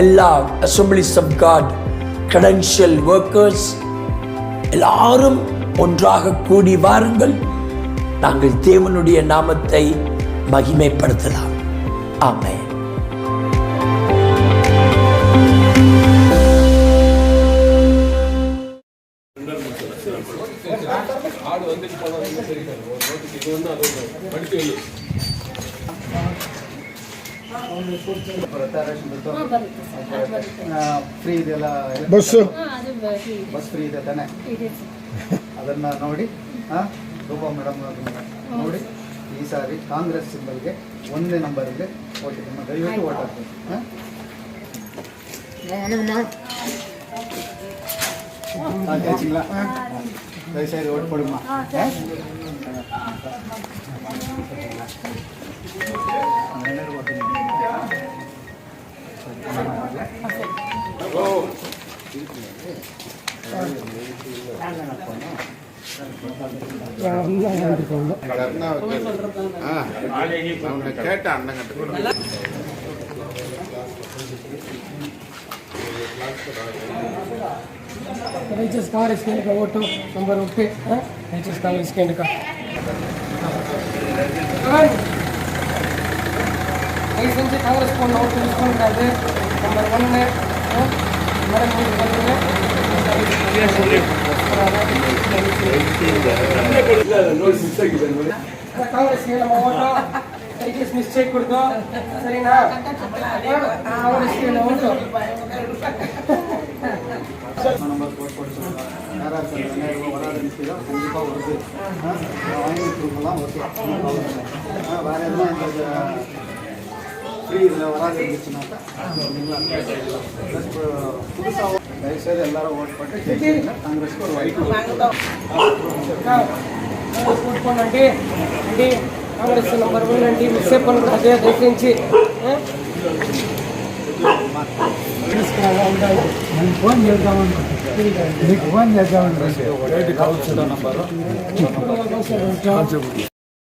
எல்லா Assemblies of God credential workers எல்லாரும் ஒன்றாக கூடி வாருங்கள். நாங்கள் தேவனுடைய நாமத்தை மகிமைப்படுத்தலாம். ஆமே ஆடு வந்து ಫ್ರೀ ಇದೆಲ್ಲ ಬಸ್ ಫ್ರೀ ಇದೆ ತಾನೆ ಅದನ್ನು ನೋಡಿ ಹಾಂ ರೂಪಾ ಮೇಡಮ್ ನೋಡಿ ಈ ಸಾರಿ ಕಾಂಗ್ರೆಸ್ ಸಿಂಬಲ್ಗೆ ಒಂದೇ ನಂಬರಿಗೆ ಓಟ್ ನಮ್ಮ ದಯವಿಟ್ಟು ಓಟ್ ಹಾಕ್ತೀವಿ ಹಾಂ ಕೇಳ್ಸಿಲ್ಲ ದಯಸಾರಿ ಓಟ್ ಕೊಡಮ್ಮ கேட்ட அண்ணன் கட்டு ரைச்சஸ் கார் ஸ்கேன் का वोट नंबर पे ரைச்சஸ் கார் स्कैंड का ऐसे कांग्रेस को नोट नंबर वन में नरेंद्र मोदी காங்கிரஸ்க்கு நம்ம ஓட்டோம் ஐடிஎஸ் மிஸ்டேக் கொடுத்தோம் சரிங்களா காங்கிரஸ்க்கு நம்ம ஓட்டோம் கண்டிப்பாக வருது வாங்கி கொடுக்கலாம் வருது எதுவும் ఫ్రీ వివరాలు కాంగ్రెస్ వైట్ వన్ అండి మిస్సేపు అదే దయచేసి ఫోన్ చేద్దామని ఫోన్ చేద్దామని